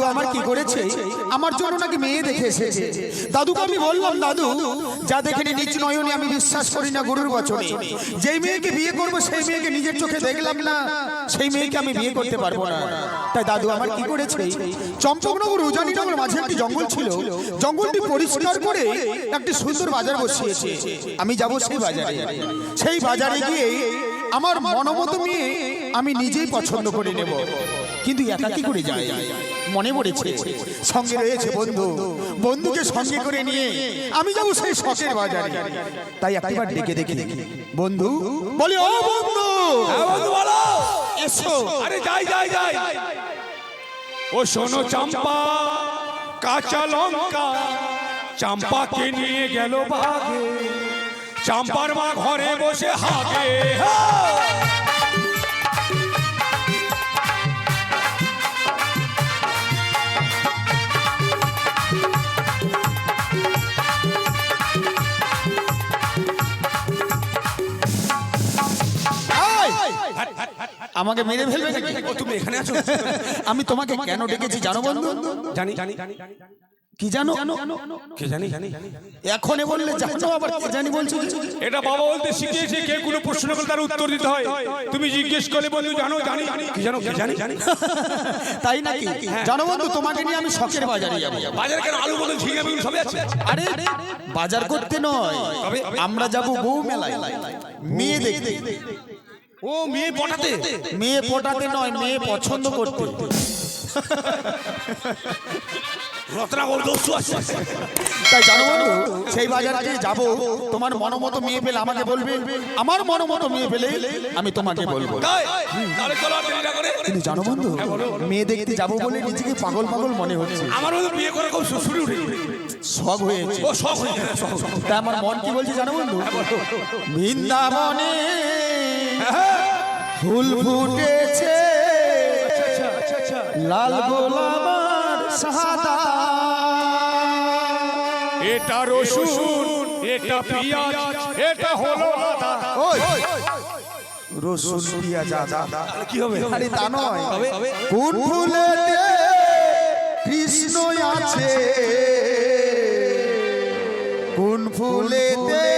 দাদু আমার কি করেছে? আমার জন্য নাকি মেয়ে দেখে এসেছে। দাদুকে আমি বললাম, দাদু, যা দেখে নি, নিজ নয়নে আমি বিশ্বাস করি না গরুর বচনে। যেই মেয়েকে বিয়ে করব, সেই মেয়েকে নিজের চোখে দেখলাম না। সেই মেয়েকে আমি বিয়ে করতে পারব না। তাই দাদু আমার কি করেছে? চম্পকনগর উজানিনগর মাঝে একটি জঙ্গল ছিল। জঙ্গলটি পরিষ্কার করে একটি সুন্দর বাজার বসিয়েছে। আমি যাব সেই বাজারে। সেই বাজারে গিয়ে আমার মনোমত মেয়ে আমি নিজেই পছন্দ করে নেব। কিন্তু একা কি করে যায়। মনে পড়েছে সঙ্গে রয়েছে বন্ধু। বন্ধুকে সঙ্গে করে নিয়ে আমি যাব সেই শখের বাজারে। তাই একবার ডেকে দেখি। বন্ধু বলি ও বন্ধু হ্যাঁ, বন্ধু বলো। এসো। আরে যাই যাই যাই। ও শোনো চম্পা কাঁচা লঙ্কা চম্পাকে নিয়ে গেল বাগে। চম্পার মা ঘরে বসে হাগে। এই! আমাকে মেরে ফেলবে ও তুমি এখানে আছো? আমি তোমাকে কেন ডেকেছি জানো বন্ধু? জানি জানি কি জানো? কে জানি? জানি এখনই বললে জানো আবার কি জানি বলছো? এটা বাবা বলতে শিখিয়েছে কে কোনো প্রশ্ন করলে তার উত্তর দিতে হয়। তুমি জিজ্ঞেস করলে বলছো জানো জানি। কি জানো কি জানি? জানি তাই নাকি? জানো বন্ধু তোমাকে নিয়ে আমি শখের বাজারে যাব। বাজারে কেন? আলু বদল ঝিঙে বেগুন সবই আছে? আরে বাজার করতে নয় আমরা যাব বউ মেলায়। মেয়ে দেখতে। ও মেয়ে পটাতে। মেয়ে পটাতে নয় মেয়ে পছন্দ করতে। রত্নাগর দস্যু আছে। তাই জানো বন্ধু সেই বাজারে যাব। তোমার মনোমতো মেয়ে পেলে আমাকে বলবে? আমার মনোমতো মেয়ে পেলে আমি তোমাকে বলব। কিন্তু জানো বন্ধু মেয়ে দেখতে যাব বলে নিজেকে পাগল পাগল মনে হচ্ছে। আমার বিয়ে করে খুব শ্বশুরি উঠে। শখ হয়েছে। ও শখ হয়ে গেছে, শখ, শখ। আমার মন কি বলছে জানো বন্ধু? বৃন্দাবনে ফুল ফুটেছে। লাল গোলামার সাদা। এটা রসুন এটা পেঁয়াজ এটা হলো আদা। ওই রসুন পিয়াজ আদা। কি হবে? আরে তা নয়। কোন ফুলেতে কৃষ্ণ আছে? ফুলেতে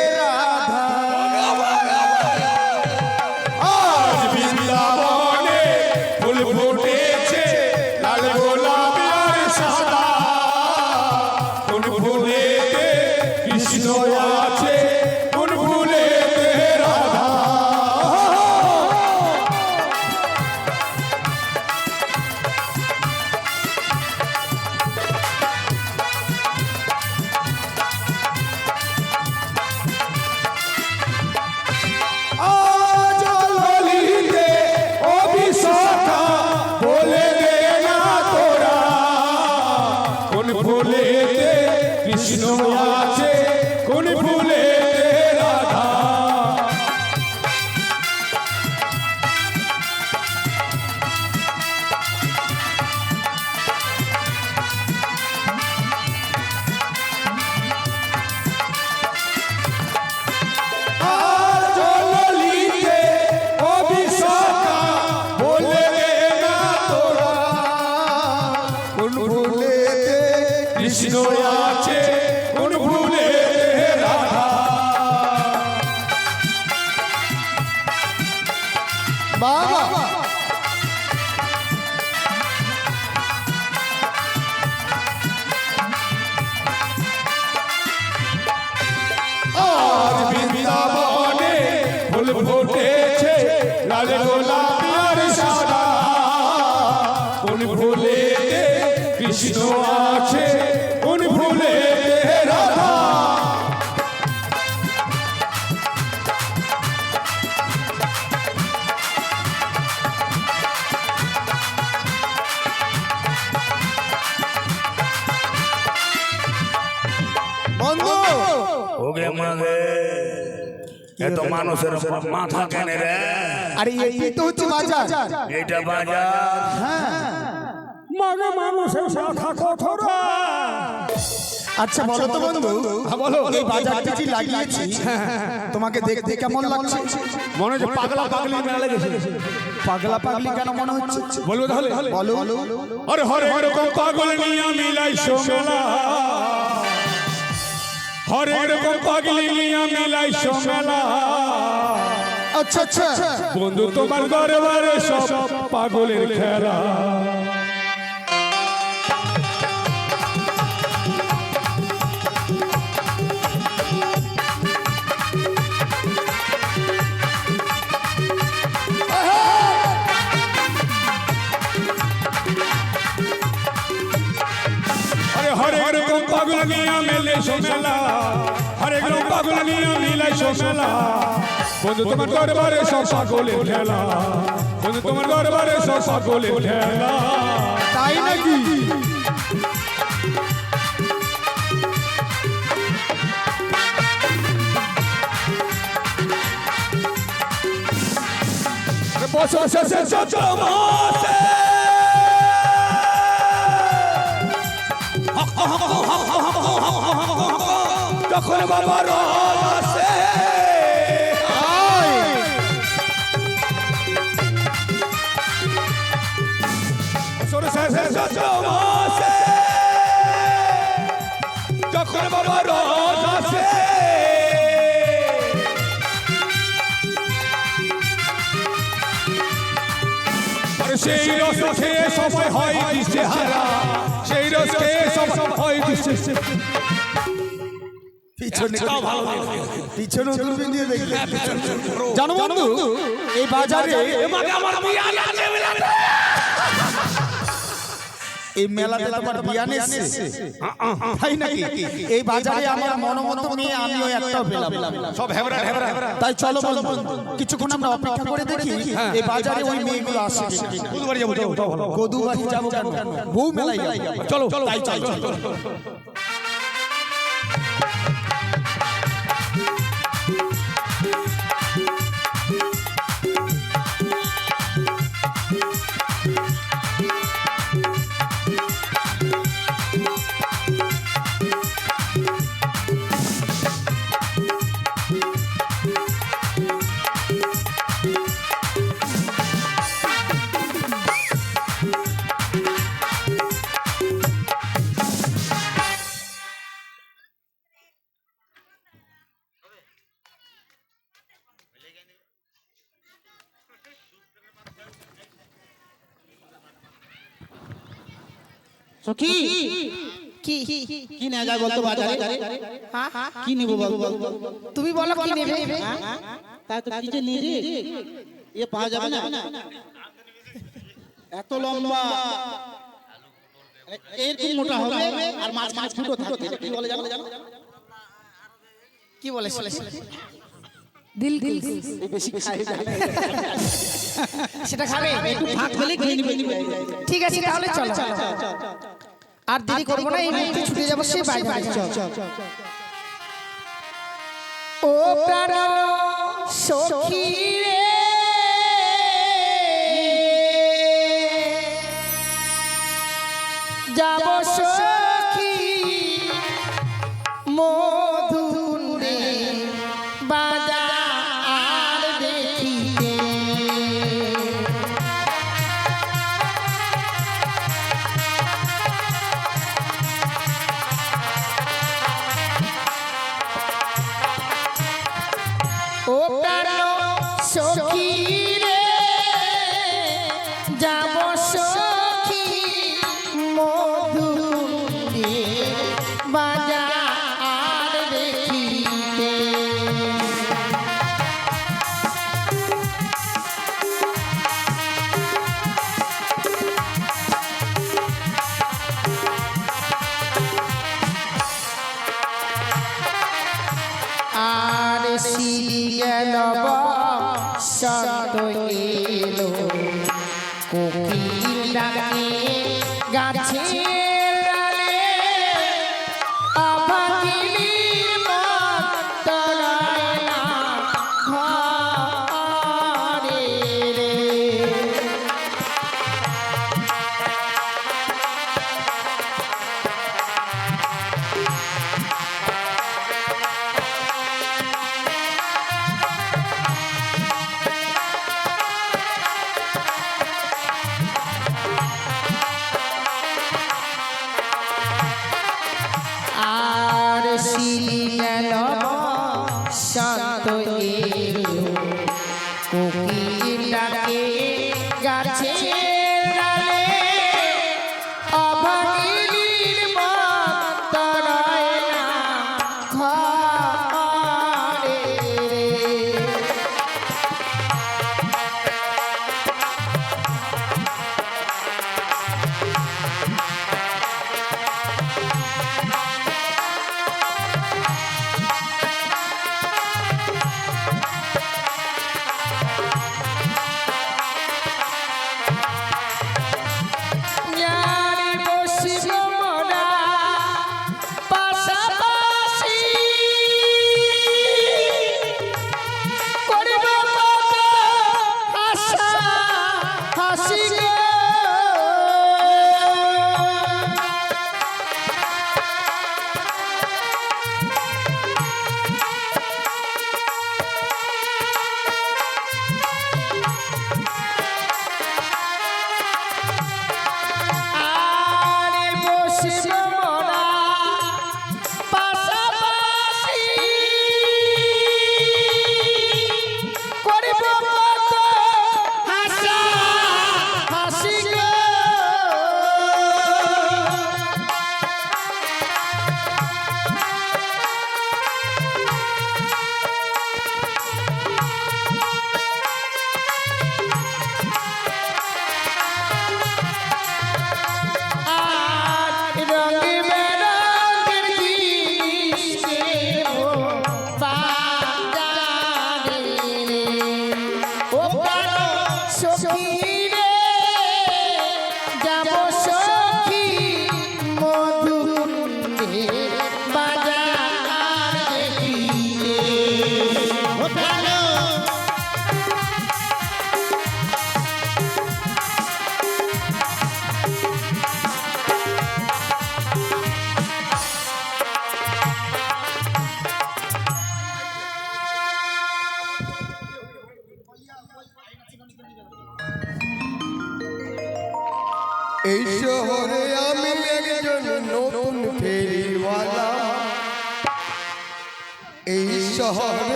ফুলেতে কৃষ্ণ আছে কোন ফুলেতে এত মানুষের মাথা কেনে রে। আরে এই তো হচ্ছে বাজার। এটা বাজার। হ্যাঁ। মাগে মানুষের মাথা কঠোর আচ্ছা বলো তো বন্ধু। হ্যাঁ, বলো। এই বাজারটা যে লাগিয়েছি? তোমাকে দেখতে কেমন লাগছে? মনে হচ্ছে পাগলা পাগলি মেলা লেগেছে। পাগলা পাগলি কেন মনে হচ্ছে? বলব তাহলে বলো। আরে হরে রকম পাগল নিয়ে মিলাই সোমেলা হরে রকম পাগলি নিয়ে মিলাই সমেলা। আচ্ছা আচ্ছা। বন্ধু তোমার ঘরে বারে সব পাগলের খেলা। সোমেলা হরে রকম পাগল নিয়ে মিলাই সোমেলা বন্ধু তোমার দরবারে সব পাগলের খেলা। বন্ধু তোমার দরবারে সব পাগলের খেলা। তাই নাকি? শেষে মাসে। তখন বাবা মাসে যখন বাবা রথ সেই রস খেয়ে সবাই হয় দিশেহারা সেই রস খেয়ে সবাই হয় দিশে পিছনে পিছনে দূরবীন দিয়ে দেখলে জানো বন্ধু এই বাজারে এই মেলাতে তোমার বিয়ান এসছে? তাই নাকি? এই বাজারে আমার মনোমত মেয়ে আমিও একটাও পেলাম। সব হেবরা হেবরা হেবরা তাই চলো বন্ধু কিছুক্ষণ আমরা অপেক্ষা করে দেখি। এই বাজারে ওই মেয়েগুলো আসে কিনা। যাব যাব যাব গদু বাড়ি যাব কেন? বউ মেলায় চলো চলো তাই চল। কি? কি? কি? নেওয়া যায় বলতো বাজারে? কি নেব বল। তুমি বলো কি নেবে? হ্যাঁ? তাই তো কি যে নিয়ে রে এ পাওয়া যাবে না? এত লম্বা। এরকম মোটা হবে। আর মাছ মাছ ফুটো থাকবে কি বলে জানো? জানো কি বলে দিল দিল বেশি খাই সেটা খাবে? একটু ফাঁক পেলে ঠিক আছে তাহলে চলো। আর দেরি করব না এই মুহূর্তে ছুটে যাব সে বাজারে। ও প্রাণ সখী রে যাব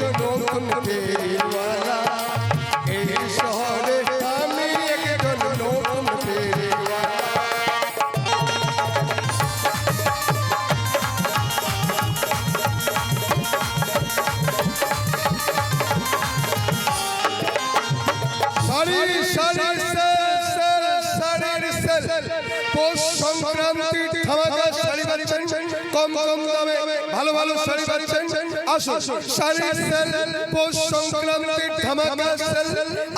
নতুন ফেরিওয়ালা আসুন সারির সেল পৌষ সংক্রান্তি ধামাকা সেল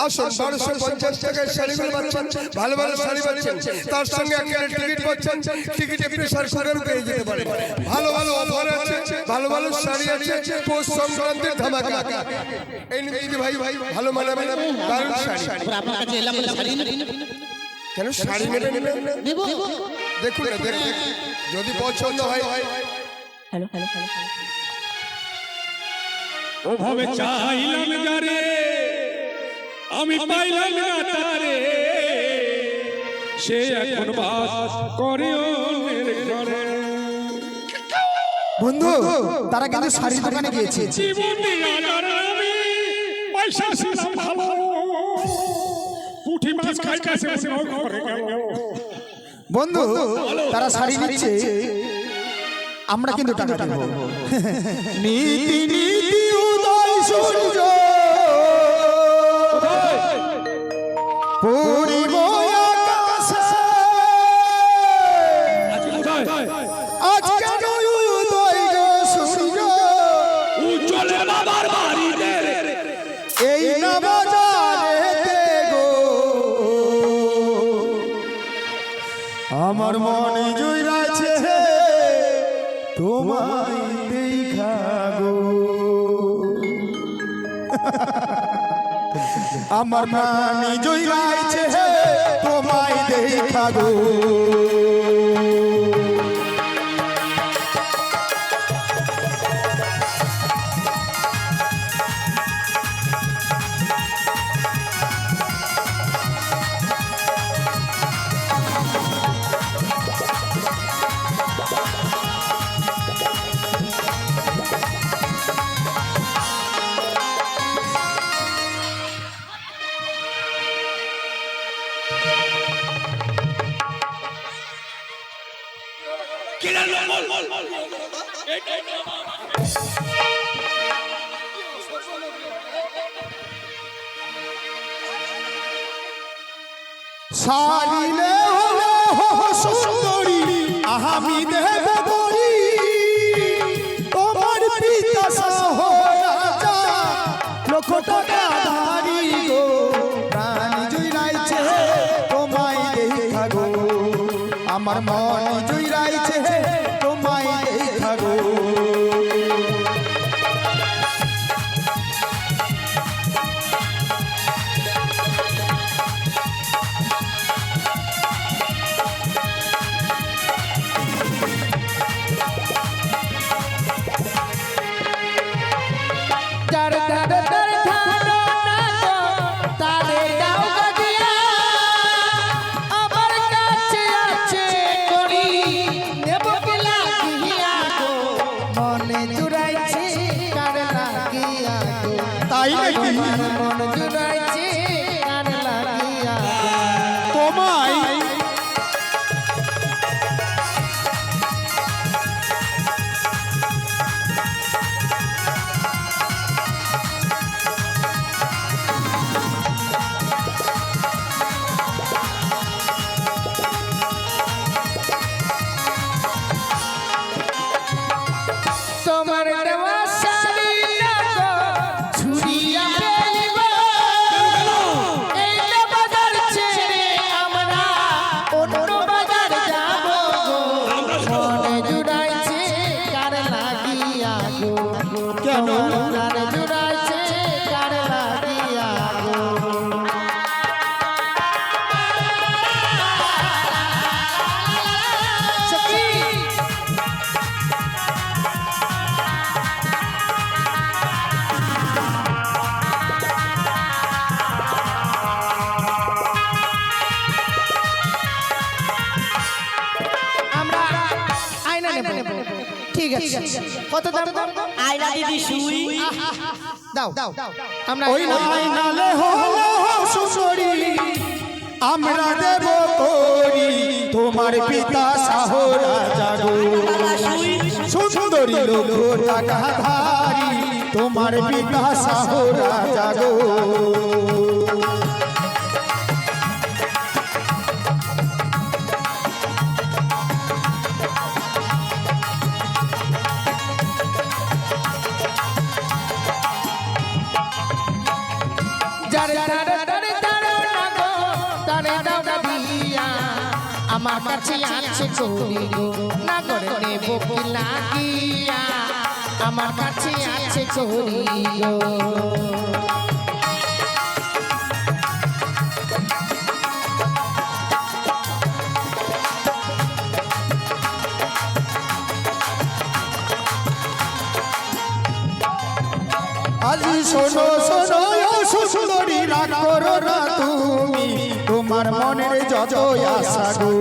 আসুন বারোশো পঞ্চাশ টাকায় শাড়িগুলো পাচ্ছেন ভালো ভালো শাড়ি পাচ্ছেন তার সঙ্গে একটা টিকিট পাচ্ছেন টিকিটে প্রেশার কুকার পেয়ে যেতে পারেন ভালো ভালো অফার আছে ভালো ভালো শাড়ি আছে পৌষ সংক্রান্তির ধামাকা। এই নিন দিদি ভাই ভাই ভালো মানাবে দারুণ শাড়ি। এবার আপনার কাছে এলাম বলে শাড়ি কেন শাড়ি নেবেন দেখুন যদি পছন্দ হয়। ওভাবে চাইলাম যারে আমি পাইলাম না তারে। সে এখন বাস করে ঘরে। বন্ধু তারা কিন্তু শাড়ির দোকানে গিয়েছে। জীবন দিয়া যারে আমি পয়সা ছিলাম ভালো। পুঁটি মাছ খাইতেছে অন্য ঘরে গেল। বন্ধু তারা শাড়ি নিচ্ছে। আমরা কিন্তু টাকা দেব। নীতি সূর্য। পূর্ব আমার প্রাণী গাইছে তোমায় দেখা গো ঠিক আছে। কত দাম? দাম? আয়না দিদি শুই দাও। আমরা ওই নাই নালে হলো সুন্দরী। আমরা দেব করি তোমার পিতা সাহরা জাগো সুন্দরী লোক টাকাধারী তোমার পিতা সাহরা জাগো আমার কাছে আছে করি গো। না করে নেব লাগিয়া আমার কাছে আছে গো। আজি শোনো শোনো সুন্দরী, রাগ করো না তুমি। তোমার মনের যত আশা গো,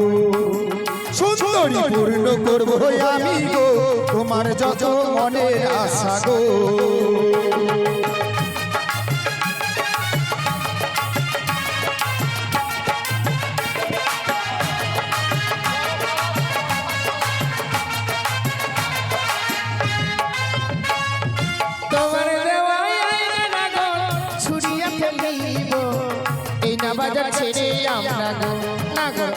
সুন্দরী পূর্ণ করব আমি গো, তোমার যত মনের আশা গো।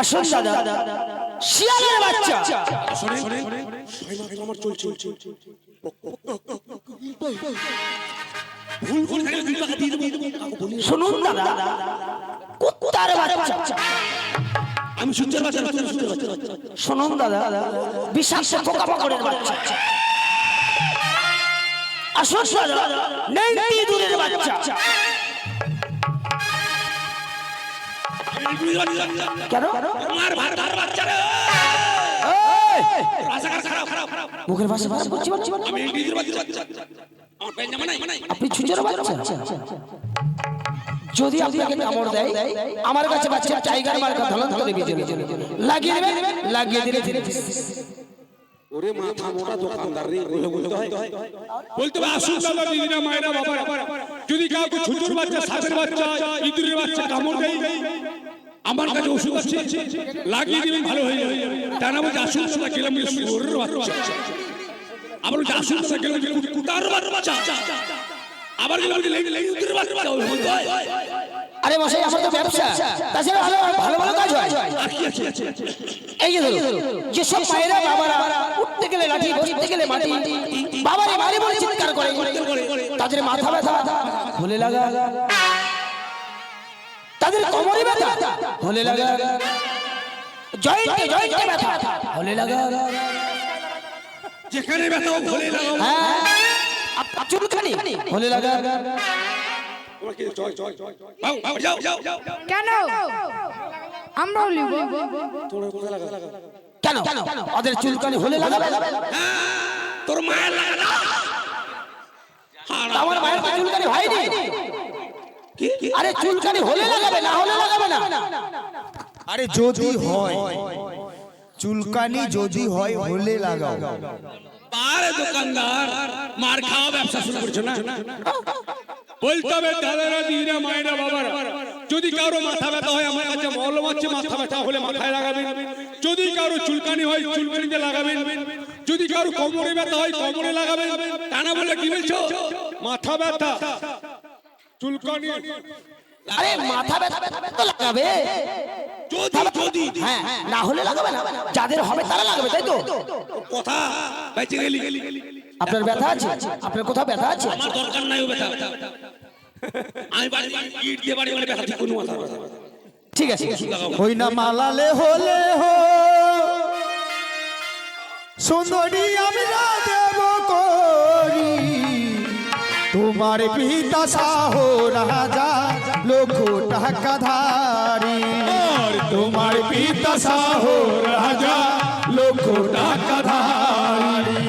আসুন দাদা বাচ্চা। ছুচোর শিয়ালের বাচ্চা। শুনুন দাদা। কুত্তার বাচ্চা। আমি সূর্যের বাচ্চা শুনুন দাদা। বিষাক্ত পোকা পাকড়ের বাচ্চা। আসুন দাদা। নেংটি দূরের বাচ্চা। কেন! মুখের ভাষা ভাষা বলছি বলছি বলছি। আপনি ছুচের বাচ্চা? যদি আপনাকে কামড় দেয় আমার কাছে বাচ্চা টাইগার মার্কা ধলন করে বিজে লাগিয়ে দেবে লাগিয়ে দিলে ধীরে ধীরে বলতে হবে আসুন দাদা দিদিরা মায়েরা বাবারা। যদি কাউকে ছোটর বাচ্চা সাপের বাচ্চা ইঁদুরের বাচ্চা কামড় দেয় আমার কাছে ওষুধ আছে। লাগিয়ে দিবেন ভালো হয়ে যাবে। তা না বলছে আসুন দাদা গেলাম বাচ্চা আবার বলছে আসুন দাদা গেলাম কুটার বাচ্চা। আবার গেলাম ইঁদুরের বাচ্চা বলতে হয় আরে মশাই আমার তো ব্যবসা। তাছাড়া ভালো ভালো ভালো কাজ হয়। এই যে ধরুন যেসব মায়েরা বাবারা উঠতে গেলে লাঠি বসতে গেলে মাটি বাবারে বাড়ি বলে চিৎকার করে তাদের মাথা ব্যথা হলে লাগা। তাদের কোমরে ব্যথা। হলে লাগা। জয়েন্টে জয়েন্টে ব্যথা। হলে লাগা। যেখানে ব্যথা হোক ভুলে লাগাও হ্যাঁ। আপ- চুলকানি হলে লাগা। কেন? আমরাও লিব কেন? ওদের চুলকানি হলে লাগাবে তোর মায়ের লাগা। আমার মায়ের চুলকানি হয়নি। আরে চুলকানি হলে লাগাবে না হলে লাগাবে না। আরে যদি হয় চুলকানি যদি হয় হলে লাগাও। আরে দোকানদার মার খাওয়া ব্যবসা শুরু করছ না? বলতে হবে দাদারা দিদিরা মায়েরা বাবারা যদি কারও মাথা ব্যথা হয় আমার কাছে মলম আছে মাথা ব্যথা হলে মাথায় লাগাবেন। যদি কারও চুলকানি হয় চুলকানিতে লাগাবেন। যদি কারও কোমরে ব্যথা হয় কোমরে লাগাবেন। টানা বলে কি বলছো? মাথা ব্যথা। চুলকানি। আরে মাথা ব্যথা তো লাগাবে। যদি যদি। হ্যাঁ না হলে লাগাবে না। যাদের হবে তারা লাগাবে তাই তো? কথা বেঁচে গেলি। আপনার ব্যথা আছে? আপনার কোথাও ব্যথা আছে? আমার দরকার নাই ও ব্যথা। আমি বাড়ি ইট দিয়ে বাড়ি ব্যথা ঠিক কোনো মাথা ঠিক আছে। হই না মালালে হলে হয় সুন্দরী আমরা দেব। তোমার পিতা সাহ রাজা লক্ষ টাকা ধারি তোমার পিতা সাহ রাজা লক্ষ টাকা ধারি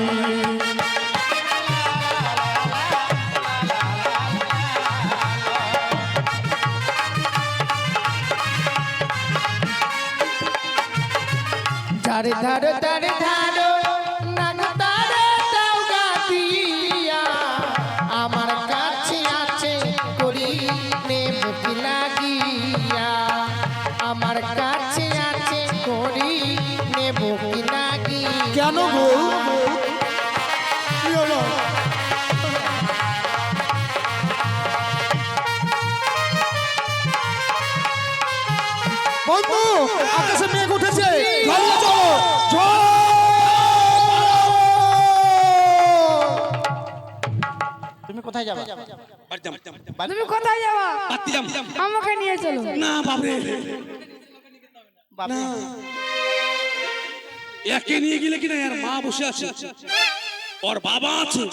ধারে ধারে ধারে ধারো কোথায় যাবে। তুমি কোথায় যাবা? আমাকে নিয়ে চলো। না বাবরে বাপরে। একে নিয়ে গেলে কিনা এর মা বসে আছে। ওর বাবা আছে।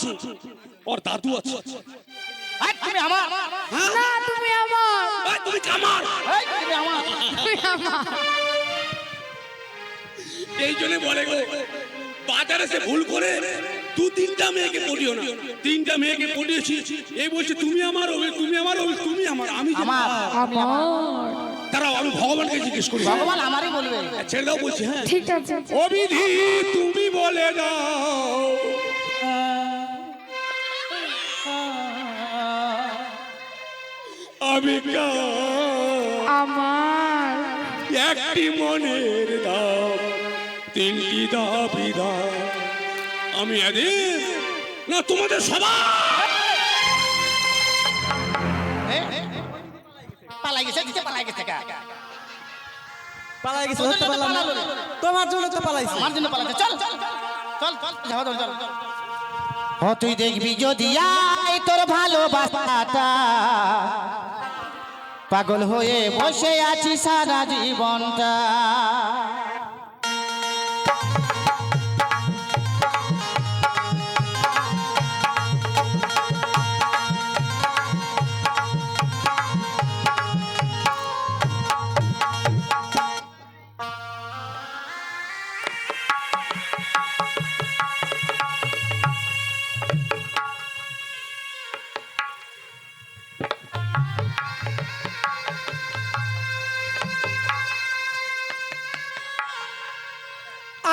ওর দাদু আছে। এই, তুমি আমার। না তুমি আমার। এই, তুমি কামার। তুমি আমার। তুমি আমার। এই জন্য বলে গো বাজারে সে ভুল করে দু তিনটা মেয়েকে পড়িও না। তিনটা মেয়েকে পড়িয়েছি এই বলছে তুমি আমার হবে তুমি আমার হবে তুমি আমার আমি আমার। আমার। দাঁড়াও আমি ভগবানকে জিজ্ঞেস করি। ভগবান আমারই বলবে। ছেড়ে দাও বলছি হ্যাঁ। ঠিক আছে। অবিধি তুমি বলে দাও। আমি? আমার। একটি মনের দাম তিনটি দাবি দাম আমি এদের না তোমাদের সবাই পালাই গেছে দিতে পালাই গেছে কা পালাই গেছে ধরতে পারলাম না। তোমার জন্য তো পালাইছি। আমার জন্য পালাতে। চল চল চল চল চল ও তুই দেখবি যদি আয় তোর ভালোবাসাটা। পাগল হয়ে বসে আছি সারা জীবনটা।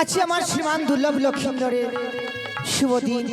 আছে আমার শ্রীমান দুর্লভ লক্ষ্মীন্দরের শুভ দিন।